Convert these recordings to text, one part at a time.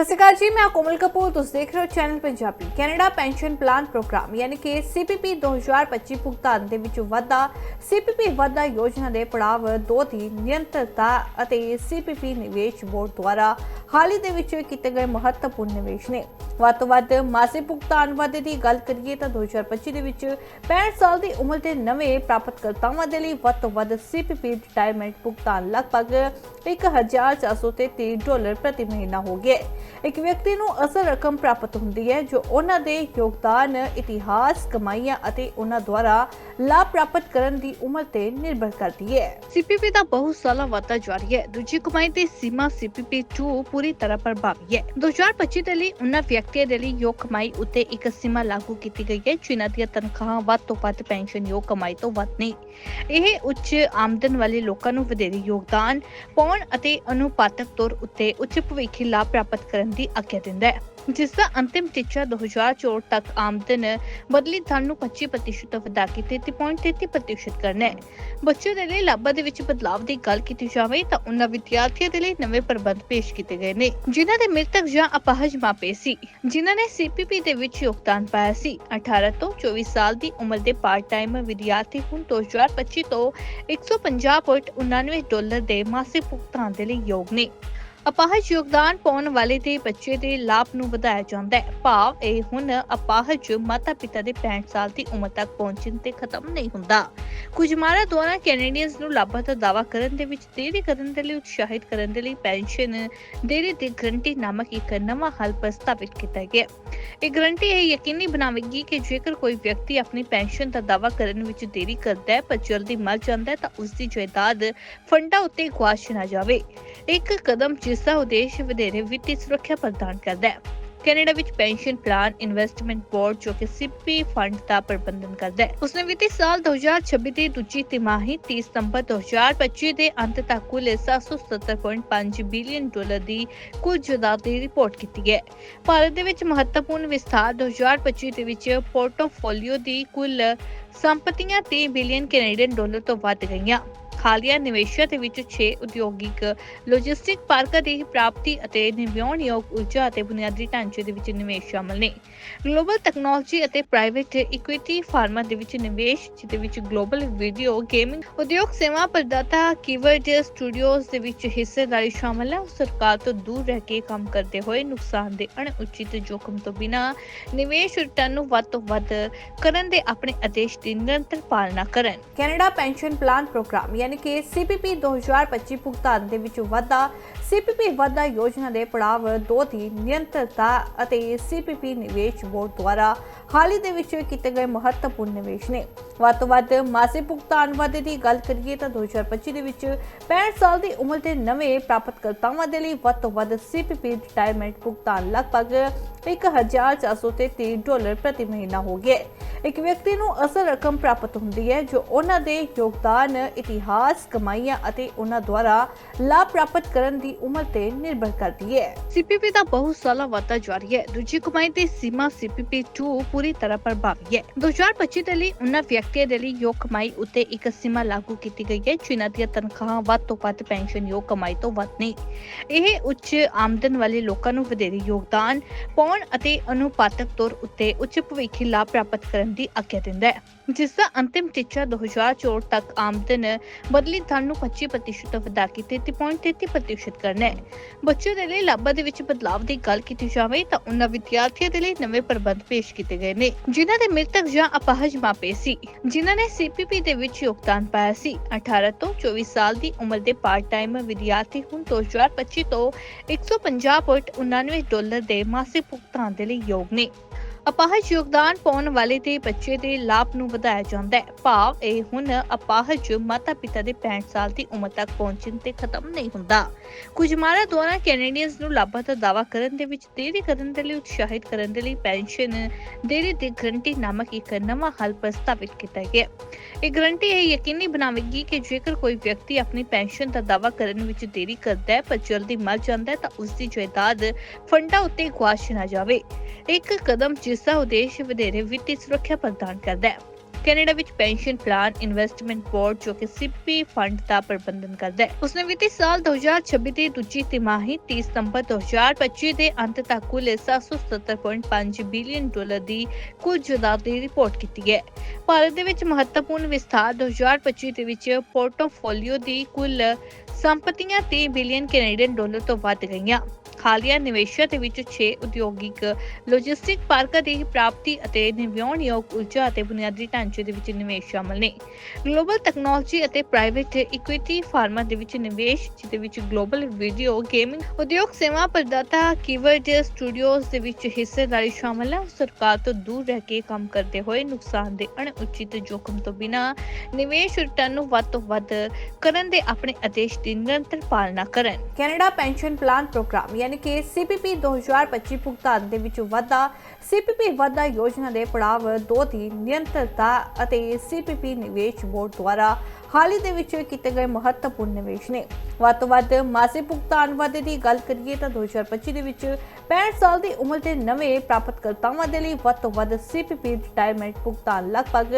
ਸਤਿ ਸ਼੍ਰੀ ਅਕਾਲ ਜੀ, ਮੈਂ ਕੋਮਲ ਕਪੂਰ, ਤੁਸੀਂ ਦੇਖ ਰਹੇ ਹੋ channel Punjabi Canada pension plan programme. ਯਾਨੀ ਕਿ CPP 2025 ਭੁਗਤਾਨ ਦੇ ਵਿੱਚ ਵਾਧਾ CPP ਵਾਧਾ ਯੋਜਨਾ ਦੇ ਪੜਾਵ 2 ਦੀ ਨਿਯੰਤਰਤਾ ਅਤੇ CPP ਨਿਵੇਸ਼ ਬੋਰਡ ਦੁਆਰਾ ਹਾਲ ਹੀ ਦੇ ਵਿੱਚ ਕੀਤੇ ਗਏ ਮਹੱਤਵਪੂਰਨ ਨਿਵੇਸ਼ ਨੇ। ਵੱਧ ਤੋਂ ਵੱਧ ਮਾਸਿਕ ਭੁਗਤਾਨ ਵਾਧੇ ਦੀ ਗੱਲ ਕਰੀਏ ਤਾਂ 2025 ਦੇ ਵਿੱਚ 65 ਸਾਲ ਦੀ ਉਮਰ ਦੇ ਨਵੇਂ ਪ੍ਰਾਪਤਕਰਤਾਵਾਂ ਦੇ ਲਈ ਵੱਧ ਤੋਂ ਵੱਧ CPP ਰਿਟਾਇਰਮੈਂਟ ਭੁਗਤਾਨ ਲਗਭਗ 1433 ਡਾਲਰ ਪ੍ਰਤੀ ਮਹੀਨਾ ਹੋ ਗਿਆ ਇੱਕ ਵਿਅਕਤੀ ਨੂੰ ਅਸਲ ਰਕਮ ਪ੍ਰਾਪਤ ਹੁੰਦੀ ਹੈ, ਜੋ ਉਹਨਾਂ ਦੇ ਯੋਗਦਾਨ, ਇਤਿਹਾਸ, ਕਮਾਈਆਂ ਅਤੇ ਉਹਨਾਂ ਦੁਆਰਾ ਲਾਭ ਪ੍ਰਾਪਤ ਕਰਨ ਦੀ ਉਮਰ ਤੇ ਨਿਰਭਰ ਕਰਦੀ ਹੈ। ਸੀਪੀਪੀ ਦਾ ਬਹੁਤ ਸਾਲਾ ਵਾਧਾ ਜਾਰੀ ਹੈ। ਦੂਜੀ ਕਮਾਈ ਦੀ ਸੀਮਾ ਸੀਪੀਪੀ 2 ਪੂਰੀ ਤਰ੍ਹਾਂ ਪ੍ਰਭਾਵੀ ਹੈ। 2025 ਦੇ ਲਈ ਉਹਨਾਂ ਵਿਅਕਤੀਆਂ ਦੇ ਲਈ ਯੋਗ ਕਮਾਈ ਉੱਤੇ ਇੱਕ ਸੀਮਾ ਲਾਗੂ ਕੀਤੀ ਗਈ ਹੈ, ਜਿਨ੍ਹਾਂ ਦੀਆਂ ਤਨਖਾਹਾਂ ਵੱਧ ਤੋਂ ਵੱਧ, ਪੈਨਸ਼ਨ ਯੋਗ ਕਮਾਈ ਤੋਂ ਵੱਧ ਨਹੀਂ। ਇਹ ਉੱਚ ਆਮਦਨ ਵਾਲੇ ਲੋਕਾਂ ਨੂੰ ਵਧੇਰੇ ਯੋਗਦਾਨ, ਪਾਉਣ ਅਤੇ ਅਨੁਪਾਤਕ ਤੌਰ ਉੱਤੇ ਉੱਚ ਭਵਿੱਖੀ ਲਾਭ ਪ੍ਰਾਪਤ ਕਰਨ ਦੀ ਆਗਿਆ ਦਿੰਦਾ ਹੈ, ਜਿਸ ਦਾ ਅੰਤਿਮ ਟੀਚਾ 2024 ਤੱਕ ਆਮਦਨ ਬਦਲੀ ਧਨ ਨੂੰ 25% ਵਧਾ ਕੇ 33.33% ਕਰਨਾ ਹੈ। ਬੱਚੇ ਦੇ ਲਈ ਲਾਭਾਂ ਦੇ ਵਿੱਚ ਬਦਲਾਵ ਦੀ ਗੱਲ ਕੀਤੀ ਜਾਵੇ ਤਾਂ ਉਹਨਾਂ ਵਿਦਿਆਰਥੀਆਂ ਦੇ ਲਈ ਨਵੇਂ ਪ੍ਰਬੰਧ ਪੇਸ਼ ਕੀਤੇ ਗਏ ਨੇ, ਜਿਨ੍ਹਾਂ ਦੇ ਮ੍ਰਿਤਕ ਜਾਂ ਅਪਾਹਜ ਮਾਪੇ ਸੀ, ਜਿਨ੍ਹਾਂ ਨੇ ਸੀਪੀਪੀ ਦੇ ਵਿੱਚ ਯੋਗਦਾਨ ਪਾਇਆ ਸੀ। 18 ਤੋਂ 24 ਸਾਲ ਦੀ ਉਮਰ ਦੇ ਪਾਰਟ ਟਾਈਮ ਵਿਦਿਆਰਥੀ ਹੁਣ 2025 ਤੋਂ 150.99 ਡਾਲਰ ਦੇ ਮਾਸਿਕ ਭੁਗਤਾਨ ਦੇ ਲਈ ਯੋਗ ਨੇ। ਅਪਾਹਜ ਯੋਗਦਾਨ ਪਾਉਣ ਵਾਲੇ ਦੇ ਬੱਚੇ ਦੇ ਲਾਭ ਨੂੰ ਵਧਾਇਆ ਜਾਂਦਾ ਹੈ। ਭਾਵ ਇਹ ਹੁਣ ਅਪਾਹਜ ਮਾਤਾ ਪਿਤਾ ਦੇ 65 ਸਾਲ ਦੀ ਉਮਰ ਤੱਕ ਪਹੁੰਚਣ ਤੇ ਖਤਮ ਨਹੀਂ ਹੁੰਦਾ। ਕੁਝ ਮਾਰਾ ਦੁਆਰਾ ਕੈਨੇਡੀਅਨਸ ਨੂੰ ਲਾਭਾਂ ਦਾ ਦਾਅਵਾ ਕਰਨ ਦੇ ਵਿੱਚ ਦੇਰੀ ਕਰਨ ਦੇ ਲਈ, ਉਤਸ਼ਾਹਿਤ ਕਰਨ ਦੇ ਲਈ ਪੈਨਸ਼ਨ ਦੇਰੀ ਦੀ ਗਰੰਟੀ ਨਾਮਕ ਇੱਕ ਨਵਾਂ ਹੱਲ ਪ੍ਰਸਤਾਵਿਤ ਕੀਤਾ ਗਿਆ ਇਹ ਗਰੰਟੀ ਇਹ ਯਕੀਨੀ ਬਣਾਵੇਗੀ ਕਿ ਜੇਕਰ ਕੋਈ ਵਿਅਕਤੀ ਆਪਣੀ ਪੈਨਸ਼ਨ ਦਾ ਦਾਅਵਾ ਕਰਨ ਵਿੱਚ ਦੇਰੀ ਕਰਦਾ ਹੈ, ਪਰ ਜਲਦੀ ਮਰ ਜਾਂਦਾ ਹੈ, ਤਾਂ ਉਸ ਦੀ ਜਾਇਦਾਦ ਫੰਡਾਂ ਉੱਤੇ ਗੁਆਚ ਨਾ ਜਾਵੇ। ਇੱਕ ਕਦਮ ਜਿਸ ਦਾ ਉਦੇਸ਼ ਵਧੇਰੇ ਵਿੱਤੀ ਸੁਰੱਖਿਆ ਪ੍ਰਦਾਨ ਕਰਦਾ ਹੈ। ਕੈਨੇਡਾ ਵਿੱਚ ਪੈਨਸ਼ਨ ਪਲਾਨ ਇਨਵੈਸਟਮੈਂਟ ਬੋਰਡ ਜੋ ਕਿ ਸੀਪੀ ਫੰਡ ਦਾ ਪ੍ਰਬੰਧਨ ਕਰਦਾ ਹੈ। ਉਸਨੇ ਵਿੱਤੀ ਸਾਲ 2026 ਦੀ ਦੂਜੀ ਤਿਮਾਹੀ 30 ਸਤੰਬਰ 2025 ਦੇ ਅੰਤ ਤੱਕ ਕੁੱਲ 770.5 ਬਿਲੀਅਨ ਡਾਲਰ ਦੀ ਕੁੱਲ ਜਾਇਦਾਦ ਦੀ ਰਿਪੋਰਟ ਕੀਤੀ ਹੈ। ਭਾਰਤ ਦੇ ਵਿੱਚ ਮਹੱਤਵਪੂਰਨ ਵਿਸਥਾਰ 2025 ਦੇ ਵਿੱਚ ਪੋਰਟਫੋਲੀਓ ਦੀ ਕੁੱਲ ਸੰਪਤੀਆਂ 30 ਬਿਲੀਅਨ ਕੈਨੇਡੀਅਨ ਡਾਲਰ ਤੋਂ ਵੱਧ ਗਈਆਂ। ਹਾਲੀਆ ਨਿਵੇਸ਼ਾਂ ਦੇ ਵਿੱਚ 6 ਉਦਯੋਗਿਕ ਲੌਜਿਸਟਿਕ ਪਾਰਕਾਂ ਦੀ ਪ੍ਰਾਪਤੀ ਅਤੇ ਨਵਿਆਉਣਯੋਗ ਊਰਜਾ ਅਤੇ ਬੁਨਿਆਦੀ ਢਾਂਚੇ ਦੇ ਵਿੱਚ ਨਿਵੇਸ਼ ਸ਼ਾਮਲ ਨੇ। ਗਲੋਬਲ ਟੈਕਨੋਲੋਜੀ ਅਤੇ ਪ੍ਰਾਈਵੇਟ ਇਕੁਇਟੀ ਫਾਰਮਾ ਦੇ ਵਿੱਚ ਨਿਵੇਸ਼, ਜਿਹਦੇ ਵਿੱਚ ਗਲੋਬਲ ਵੀਡੀਓ ਗੇਮਿੰਗ ਉਦਯੋਗ ਸੇਵਾ ਪ੍ਰਦਾਤਾ ਕੀਵਰਡ ਸਟੂਡੀਓਜ਼ ਦੇ ਵਿੱਚ ਹਿੱਸੇਦਾਰੀ ਸ਼ਾਮਲ ਹੈ। ਉਹ ਸਰਕਾਰ ਤੋਂ ਦੂਰ ਰਹਿ ਕੇ ਕੰਮ ਕਰਦੇ ਹੋਏ ਨੁਕਸਾਨ ਦੇ ਅਣਉਚਿਤ ਜੋਖਮ ਤੋਂ ਬਿਨਾਂ ਨਿਵੇਸ਼ ਰਿਟਰਨ ਨੂੰ ਵੱਧ ਤੋਂ ਵੱਧ ਕਰਨ ਦੇ ਆਪਣੇ ਆਦੇਸ਼ ਦੀ ਨਿਰੰਤਰ ਪਾਲਣਾ ਕਰਨ। ਕੈਨੇਡਾ ਪੈਨਸ਼ਨ ਪਲਾਨ ਪ੍ਰੋਗਰਾਮ ਯਾਨੀ ਕਿ CPP 2025 ਭੁਗਤਾਨ ਦੇ ਵਿੱਚ ਵਾਧਾ। CPP ਵਾਧਾ ਯੋਜਨਾ ਦੇ ਪੜਾਵ 2 ਦੀ ਨਿਯੰਤਰਤਾ ਅਤੇ CPP ਨਿਵੇਸ਼ ਬੋਰਡ ਦੁਆਰਾ ਹਾਲ ਹੀ ਦੇ ਵਿੱਚ ਕੀਤੇ ਗਏ ਮਹੱਤਵਪੂਰਨ ਨਿਵੇਸ਼ ਨੇ। ਵੱਧ ਤੋਂ ਵੱਧ ਮਾਸਿਕ ਭੁਗਤਾਨ ਵਾਧੇ ਦੀ ਗੱਲ ਕਰੀਏ ਤਾਂ 2025 ਦੇ ਵਿੱਚ 65 ਸਾਲ ਦੀ ਉਮਰ ਦੇ ਨਵੇਂ ਪ੍ਰਾਪਤਕਰਤਾਵਾਂ ਦੇ ਲਈ ਵੱਧ ਤੋਂ ਵੱਧ CPP ਰਿਟਾਇਰਮੈਂਟ ਭੁਗਤਾਨ ਲਗਭਗ 1433 ਡਾਲਰ ਪ੍ਰਤੀ ਮਹੀਨਾ ਹੋ ਗਿਆ ਇੱਕ ਵਿਅਕਤੀ ਨੂੰ ਅਸਲ ਰਕਮ ਪ੍ਰਾਪਤ ਹੁੰਦੀ ਹੈ ਜੋ ਉਹਨਾਂ ਦੇ ਯੋਗਦਾਨ, ਇਤਿਹਾਸ, ਕਮਾਈਆਂ ਅਤੇ ਉਹਨਾਂ ਦੁਆਰਾ ਲਾਭ ਪ੍ਰਾਪਤ ਕਰਨ ਦੀ ਉਮਰ ਤੇ ਨਿਰਭਰ ਕਰਦੀ ਹੈ। ਸੀਪੀਪੀ ਦਾ ਬਹੁਤ ਸਾਲਾ ਵਾਧਾ ਜਾਰੀ ਹੈ। ਦੂਜੀ ਕਮਾਈ ਦੀ ਸੀਮਾ ਸੀਪੀਪੀ 2 ਪੂਰੀ ਤਰ੍ਹਾਂ ਪ੍ਰਭਾਵੀ ਹੈ। 2025 ਦੇ ਲਈ ਉਹਨਾਂ ਵਿਅਕਤੀਆਂ ਦੇ ਲਈ ਯੋਗ ਕਮਾਈ ਉੱਤੇ ਇੱਕ ਸੀਮਾ ਲਾਗੂ ਕੀਤੀ ਗਈ ਹੈ। ਜਿਨ੍ਹਾਂ ਦੀਆਂ ਤਨਖਾਹਾਂ ਵੱਧ ਤੋਂ ਵੱਧ, ਪੈਨਸ਼ਨ ਯੋਗ ਕਮਾਈ ਤੋਂ ਵੱਧ ਨਹੀਂ। ਇਹ ਉੱਚ ਆਮਦਨ ਵਾਲੇ ਲੋਕਾਂ ਨੂੰ ਵਧੇਰੇ ਯੋਗਦਾਨ ਪਾਉਣ ਅਤੇ ਅਨੁਪਾਤਕ ਤੌਰ ਉੱਤੇ ਉੱਚ ਭਵਿੱਖੀ ਲਾਭ ਪ੍ਰਾਪਤ ਕਰਨ ਦੀ ਆਗਿਆ ਦਿੰਦਾ ਹੈ। ਜਿਸ ਦਾ ਅੰਤਿਮ ਟੀਚਾ 2024 ਤੱਕ ਆਮਦਨ ਬਦਲੀ ਧਨ ਨੂੰ 25% ਵਧਾ ਕੇ 33.33% ਕਰਨਾ ਹੈ। ਬੱਚੇ ਦੇ ਲਈ ਲਾਭਾਂ ਦੇ ਵਿੱਚ ਬਦਲਾਵ ਦੀ ਗੱਲ ਕੀਤੀ ਜਾਵੇ ਤਾਂ ਉਹਨਾਂ ਵਿਦਿਆਰਥੀਆਂ ਦੇ ਲਈ ਨਵੇਂ ਪ੍ਰਬੰਧ ਪੇਸ਼ ਕੀਤੇ ਗਏ ਨੇ, ਜਿਨ੍ਹਾਂ ਦੇ ਮ੍ਰਿਤਕ ਜਾਂ ਅਪਾਹਜ ਮਾਪੇ ਸੀ, ਜਿਨ੍ਹਾਂ ਨੇ ਸੀਪੀਪੀ ਦੇ ਵਿੱਚ ਯੋਗਦਾਨ ਪਾਇਆ ਸੀ। 18 ਤੋਂ 24 ਸਾਲ ਦੀ ਉਮਰ ਦੇ ਪਾਰਟ ਟਾਈਮ ਵਿਦਿਆਰਥੀ ਹੁਣ 2025 ਤੋਂ 150.99 ਡਾਲਰ ਦੇ ਮਾਸਿਕ ਭੁਗਤਾਨ ਦੇ ਲਈ ਯੋਗ ਨੇ। ਅਪਾਹਜ ਯੋਗਦਾਨ ਪਾਉਣ ਵਾਲੇ ਦੇ ਬੱਚੇ ਦੇ ਲਾਭ ਨੂੰ ਵਧਾਇਆ ਜਾਂਦਾ ਹੈ। ਭਾਵ ਇਹ ਹੁਣ ਅਪਾਹਜ ਮਾਤਾ ਪਿਤਾ ਦੇ 65 ਸਾਲ ਦੀ ਉਮਰ ਤੱਕ ਪਹੁੰਚਣ ਤੇ ਖਤਮ ਨਹੀਂ ਹੁੰਦਾ। ਕੁਝ ਮਾਰਾ ਦੁਆਰਾ ਕੈਨੇਡੀਅਨਸ ਨੂੰ ਲਾਭਾਂ ਦਾ ਦਾਅਵਾ ਕਰਨ ਦੇ ਵਿੱਚ ਦੇਰੀ ਕਰਨ ਦੇ ਲਈ, ਉਤਸ਼ਾਹਿਤ ਕਰਨ ਦੇ ਲਈ ਪੈਨਸ਼ਨ ਦੇਰੀ ਦੀ ਗਰੰਟੀ ਨਾਮਕ ਇੱਕ ਨਵਾਂ ਹੱਲ ਪ੍ਰਸਤਾਵਿਤ ਕੀਤਾ ਗਿਆ। ਇਹ ਗਰੰਟੀ ਇਹ ਯਕੀਨੀ ਬਣਾਵੇਗੀ ਕਿ ਜੇਕਰ ਕੋਈ ਵਿਅਕਤੀ ਆਪਣੀ ਪੈਨਸ਼ਨ ਦਾ ਦਾਅਵਾ ਕਰਨ ਵਿੱਚ ਦੇਰੀ ਕਰਦਾ ਹੈ, ਪਰ ਜਲਦੀ ਮਰ ਜਾਂਦਾ ਹੈ, ਤਾਂ ਉਸ ਦੀ ਜਾਇਦਾਦ ਫੰਡਾਂ ਉੱਤੇ ਗੁਆਚ ਨਾ ਜਾਵੇ। ਇੱਕ ਕਦਮ ਜਿਸ ਦਾ ਉਦੇਸ਼ ਵਧੇਰੇ ਵਿੱਤੀ ਸੁਰੱਖਿਆ ਪ੍ਰਦਾਨ ਕਰਦਾ ਹੈ। ਕੈਨੇਡਾ ਵਿੱਚ ਪੈਨਸ਼ਨ ਪਲਾਨ ਇਨਵੈਸਟਮੈਂਟ ਬੋਰਡ ਜੋ ਕਿ ਸੀਪੀ ਫੰਡ ਦਾ ਪ੍ਰਬੰਧਨ ਕਰਦਾ ਹੈ। ਉਸਨੇ ਵਿੱਤੀ ਸਾਲ 2026 ਦੀ ਦੂਜੀ ਤਿਮਾਹੀ 30 ਸਤੰਬਰ 2025 ਦੇ ਅੰਤ ਤੱਕ ਕੁੱਲ 770.5 ਬਿਲੀਅਨ ਡਾਲਰ ਦੀ ਕੁੱਲ ਜਾਇਦਾਦ ਦੀ ਰਿਪੋਰਟ ਕੀਤੀ ਹੈ। ਭਾਰਤ ਦੇ ਵਿੱਚ ਮਹੱਤਵਪੂਰਨ ਵਿਸਥਾਰ 2025 ਦੇ ਵਿੱਚ ਪੋਰਟਫੋਲੀਓ ਦੀ ਕੁੱਲ ਸੰਪਤੀਆਂ 30 ਬਿਲੀਅਨ ਕੈਨੇਡੀਅਨ ਡਾਲਰ ਤੋਂ ਵੱਧ ਗਈਆਂ। ਹਾਲੀਆ ਨਿਵੇਸ਼ਾਂ ਦੇ ਵਿੱਚ 6 ਉਦਯੋਗਿਕ ਲੌਜਿਸਟਿਕ ਪਾਰਕਾਂ ਦੀ ਪ੍ਰਾਪਤੀ ਅਤੇ ਨਵਿਆਉਣਯੋਗ ਊਰਜਾ ਅਤੇ ਬੁਨਿਆਦੀ ਢਾਂਚੇ ਦੇ ਵਿੱਚ ਨਿਵੇਸ਼ ਸ਼ਾਮਲ ਨੇ। ਗਲੋਬਲ ਟੈਕਨੋਲੋਜੀ ਅਤੇ ਪ੍ਰਾਈਵੇਟ ਇਕੁਇਟੀ ਫਾਰਮਾਂ ਦੇ ਵਿੱਚ ਨਿਵੇਸ਼, ਜਿਹਦੇ ਵਿੱਚ ਗਲੋਬਲ ਵੀਡੀਓ ਗੇਮਿੰਗ ਉਦਯੋਗ ਸੇਵਾ ਪ੍ਰਦਾਤਾ ਕੀਵਰਡ ਸਟੂਡੀਓਜ਼ ਦੇ ਵਿੱਚ ਹਿੱਸੇਦਾਰੀ ਸ਼ਾਮਲ ਹੈ ਸਰਕਾਰ ਤੋਂ ਦੂਰ ਰਹਿ ਕੇ ਕੰਮ ਕਰਦੇ ਹੋਏ ਨੁਕਸਾਨ ਦੇ ਅਣਉਚਿਤ ਜੋਖਮ ਤੋਂ ਬਿਨਾਂ ਨਿਵੇਸ਼ ਰਿਟਰਨ ਨੂੰ ਵੱਧ ਤੋਂ ਵੱਧ ਕਰਨ ਦੇ ਆਪਣੇ ਆਦੇਸ਼ ਦੀ ਨਿਰੰਤਰ ਪਾਲਣਾ ਕਰਨ। ਕੈਨੇਡਾ ਪੈਨਸ਼ਨ ਪਲਾਨ ਪ੍ਰੋਗਰਾਮ ਯਾਨੀ ਕਿ CPP 2025 ਭੁਗਤਾਨ ਦੇ ਵਿੱਚ ਵਾਧਾ CPP ਵਾਧਾ ਯੋਜਨਾ ਦੇ ਪੜਾਵ 2 ਦੀ ਨਿਰੰਤਰਤਾ ਅਤੇ CPP ਨਿਵੇਸ਼ ਬੋਰਡ ਦੁਆਰਾ ਹਾਲ ਹੀ ਦੇ ਵਿੱਚ ਕੀਤੇ ਗਏ ਮਹੱਤਵਪੂਰਨ ਨਿਵੇਸ਼ ਨੇ। ਵੱਧ ਮਾਸਿਕ ਭੁਗਤਾਨ ਵਾਧੇ ਦੀ ਗੱਲ ਕਰੀਏ ਤਾਂ 2025 ਦੇ ਵਿੱਚ 65 ਸਾਲ ਦੀ ਉਮਰ ਦੇ ਨਵੇਂ ਪ੍ਰਾਪਤਕਰਤਾਵਾਂ ਦੇ ਲਈ ਵੱਧ ਤੋਂ ਵੱਧ CPP ਰਿਟਾਇਰਮੈਂਟ ਭੁਗਤਾਨ ਲਗਭਗ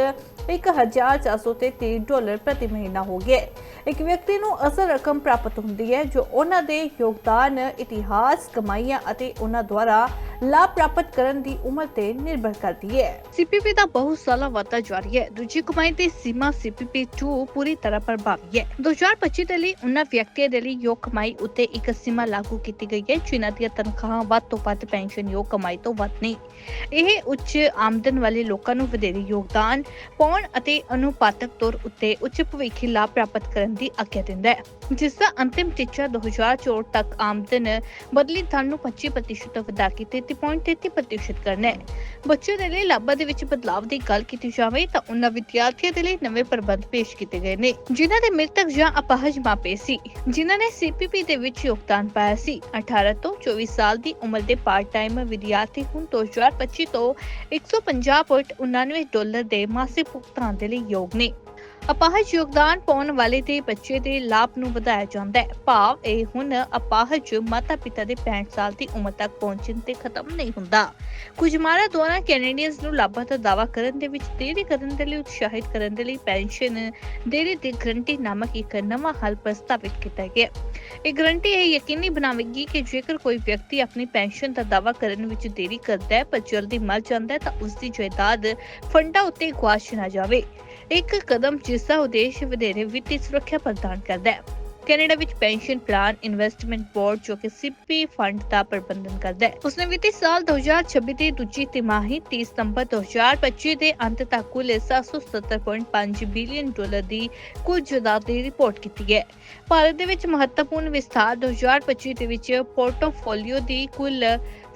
1433 ਡਾਲਰ ਪ੍ਰਤੀ ਮਹੀਨਾ ਹੋ ਗਿਆ ਇੱਕ ਵਿਅਕਤੀ ਨੂੰ ਅਸਲ ਰਕਮ ਪ੍ਰਾਪਤ ਹੁੰਦੀ ਹੈ ਜੋ ਉਹਨਾਂ ਦੇ ਯੋਗਦਾਨ, ਇਤਿਹਾਸ, ਕਮਾਈਆਂ ਅਤੇ ਉਹਨਾਂ ਦੁਆਰਾ ਲਾਭ ਪ੍ਰਾਪਤ ਕਰਨ ਦੀ ਉਮਰ ਤੇ ਨਿਰਭਰ ਕਰਦੀ ਹੈ। ਸੀਪੀਪੀ ਦਾ ਬਹੁਤ ਸਾਲਾ ਵਾਧਾ ਜਾਰੀ ਹੈ। ਦੂਜੀ ਕਮਾਈ ਦੀ ਸੀਮਾ ਸੀਪੀਪੀ 2 ਪੂਰੀ ਤਰ੍ਹਾਂ ਪ੍ਰਭਾਵੀ ਹੈ। 2025 ਦੇ ਲਈ ਉਹਨਾਂ ਵਿਅਕਤੀਆਂ ਦੇ ਲਈ ਯੋਗ ਕਮਾਈ ਉੱਤੇ ਇੱਕ ਸੀਮਾ ਲਾਗੂ ਕੀਤੀ ਗਈ ਹੈ, ਜਿਨ੍ਹਾਂ ਦੀਆਂ ਤਨਖਾਹਾਂ ਵੱਧ ਤੋਂ ਵੱਧ, ਪੈਨਸ਼ਨ ਯੋਗ ਕਮਾਈ ਤੋਂ ਵੱਧ ਨਹੀਂ। ਇਹ ਉੱਚ ਆਮਦਨ ਵਾਲੇ ਲੋਕਾਂ ਨੂੰ ਵਧੇਰੇ ਯੋਗਦਾਨ ਪਾਉਣ ਅਤੇ ਅਨੁਪਾਤਕ ਤੌਰ ਉੱਤੇ ਉੱਚ ਭਵਿੱਖੀ ਲਾਭ ਪ੍ਰਾਪਤ ਕਰਨ ਦੀ ਆਗਿਆ ਦਿੰਦਾ ਹੈ। ਜਿਸ ਦਾ ਅੰਤਿਮ ਟੀਚਾ 2024 ਤੱਕ ਆਮਦਨ ਬਦਲੀ ਦਰ ਨੂੰ 25% ਤੋਂ ਵਧਾ ਕੇ 33.33% ਕਰਨਾ ਹੈ ਬੱਚਿਆਂ ਦੇ ਲਈ ਲਾਭਾਂ ਦੇ ਵਿੱਚ ਬਦਲਾਵ ਦੀ ਗੱਲ ਕੀਤੀ ਜਾਵੇ ਤਾਂ ਉਹਨਾਂ ਵਿਦਿਆਰਥੀਆਂ ਦੇ ਲਈ ਨਵੇਂ ਪ੍ਰਬੰਧ ਪੇਸ਼ ਕੀਤੇ ਗਏ ਨੇ ਜਿਨ੍ਹਾਂ ਦੇ ਮ੍ਰਿਤਕ ਜਾਂ ਅਪਾਹਜ ਮਾਪੇ ਸੀ ਜਿਨ੍ਹਾਂ ਨੇ ਸੀਪੀਪੀ ਦੇ ਵਿੱਚ ਯੋਗਦਾਨ ਪਾਇਆ ਸੀ 18 ਤੋਂ 24 ਸਾਲ ਦੀ ਉਮਰ ਦੇ ਪਾਰਟ ਟਾਈਮ ਵਿਦਿਆਰਥੀ ਹੁਣ 2025 ਤੋਂ 150.99 ਡਾਲਰ ਦੇ ਮਾਸਿਕ ਭੁਗਤਾਨ ਦੇ ਲਈ ਯੋਗ ਨੇ ਅਪਾਹਜ ਯੋਗਦਾਨ ਪਾਉਣ ਵਾਲੇ ਦੇ ਬੱਚੇ ਦੇ ਲਾਭ ਨੂੰ ਵਧਾਇਆ ਜਾਂਦਾ ਹੈ। ਭਾਵ ਇਹ ਹੁਣ ਅਪਾਹਜ ਮਾਤਾ ਪਿਤਾ ਦੇ 65 ਸਾਲ ਦੀ ਉਮਰ ਤੱਕ ਪਹੁੰਚਣ ਤੇ ਖਤਮ ਨਹੀਂ ਹੁੰਦਾ। ਕੁਝ ਮਾਰਾ ਦੁਆਰਾ ਕੈਨੇਡੀਅਨਸ ਨੂੰ ਲਾਭਾਂ ਦਾ ਦਾਅਵਾ ਕਰਨ ਦੇ ਵਿੱਚ ਦੇਰੀ ਕਰਨ ਦੇ ਲਈ, ਉਤਸ਼ਾਹਿਤ ਕਰਨ ਦੇ ਲਈ ਪੈਨਸ਼ਨ ਦੇਰੀ ਦੀ ਗਰੰਟੀ ਨਾਮਕ ਇੱਕ ਨਵਾਂ ਹੱਲ ਪ੍ਰਸਤਾਵਿਤ ਕੀਤਾ ਗਿਆ ਇਹ ਗਰੰਟੀ ਇਹ ਯਕੀਨੀ ਬਣਾਵੇਗੀ ਕਿ ਜੇਕਰ ਕੋਈ ਵਿਅਕਤੀ ਆਪਣੀ ਪੈਨਸ਼ਨ ਦਾ ਦਾਅਵਾ ਕਰਨ ਵਿੱਚ ਦੇਰੀ ਕਰਦਾ ਹੈ, ਪਰ ਜਲਦੀ ਮਰ ਜਾਂਦਾ ਹੈ, ਤਾਂ ਉਸ ਦੀ ਜਾਇਦਾਦ ਫੰਡਾਂ ਉੱਤੇ ਗੁਆਚ ਨਾ ਜਾਵੇ। ਇੱਕ ਕਦਮ ਜਿਸ ਦਾ ਉਦੇਸ਼ ਵਧੇਰੇ ਵਿੱਤੀ ਸੁਰੱਖਿਆ ਪ੍ਰਦਾਨ ਕਰਦਾ ਹੈ। ਕੈਨੇਡਾ ਵਿੱਚ ਪੈਨਸ਼ਨ ਪਲਾਨ, ਇਨਵੈਸਟਮੈਂਟ ਬੋਰਡ ਜੋ ਕਿ ਸੀਪੀ ਫੰਡ ਦਾ ਪ੍ਰਬੰਧਨ ਕਰਦਾ ਹੈ। ਉਸਨੇ ਵਿੱਤੀ ਸਾਲ 2026 ਦੀ ਦੂਜੀ ਤਿਮਾਹੀ 30 ਸਤੰਬਰ 2025 ਦੇ ਅੰਤ ਤੱਕ ਕੁੱਲ 770.5 ਬਿਲੀਅਨ ਡਾਲਰ ਦੀ ਕੁੱਲ ਜਾਇਦਾਦ ਦੀ ਰਿਪੋਰਟ ਕੀਤੀ ਹੈ। ਭਾਰਤ ਦੇ ਵਿੱਚ ਮਹੱਤਵਪੂਰਨ ਵਿਸਥਾਰ 2025 ਦੇ ਵਿੱਚ ਪੋਰਟਫੋਲੀਓ ਦੀ ਕੁੱਲ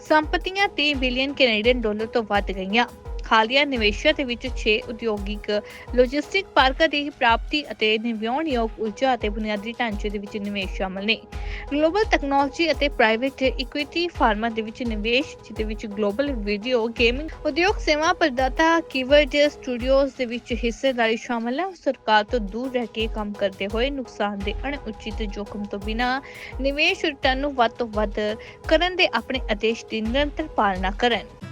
ਸੰਪਤੀਆਂ 30 ਬਿਲੀਅਨ ਕੈਨੇਡੀਅਨ ਡਾਲਰ ਤੋਂ ਵੱਧ ਗਈਆਂ। ਖਾਲੀਆ ਨਿਵੇਸ਼ਾਂ ਦੇ ਵਿੱਚ 6 ਉਦਯੋਗਿਕ ਲੌਜਿਸਟਿਕ ਪਾਰਕਾਂ ਦੀ ਪ੍ਰਾਪਤੀ ਅਤੇ ਨਵਿਆਉਣਯੋਗ ਊਰਜਾ ਅਤੇ ਬੁਨਿਆਦੀ ਢਾਂਚੇ ਦੇ ਵਿੱਚ ਨਿਵੇਸ਼ ਸ਼ਾਮਲ ਨੇ। ਗਲੋਬਲ ਟੈਕਨੋਲੋਜੀ ਅਤੇ ਪ੍ਰਾਈਵੇਟ ਇਕੁਇਟੀ ਫਾਰਮਾਂ ਦੇ ਵਿੱਚ ਨਿਵੇਸ਼, ਜਿਹਦੇ ਵਿੱਚ ਗਲੋਬਲ ਵੀਡੀਓ ਗੇਮਿੰਗ ਉਦਯੋਗ ਸੇਵਾ ਪ੍ਰਦਾਤਾ ਕੀਵਰਡ ਸਟੂਡੀਓਜ਼ ਦੇ ਵਿੱਚ ਹਿੱਸੇਦਾਰੀ ਸ਼ਾਮਲ ਹੈ ਸਰਕਾਰ ਤੋਂ ਦੂਰ ਰਹਿ ਕੇ ਕੰਮ ਕਰਦੇ ਹੋਏ ਨੁਕਸਾਨ ਦੇ ਅਣਉਚਿਤ ਜੋਖਮ ਤੋਂ ਬਿਨਾਂ ਨਿਵੇਸ਼ ਰਿਟਰਨ ਨੂੰ ਵੱਧ ਤੋਂ ਵੱਧ ਕਰਨ ਦੇ ਆਪਣੇ ਆਦੇਸ਼ ਦੀ ਨਿਰੰਤਰ ਪਾਲਣਾ ਕਰਨ।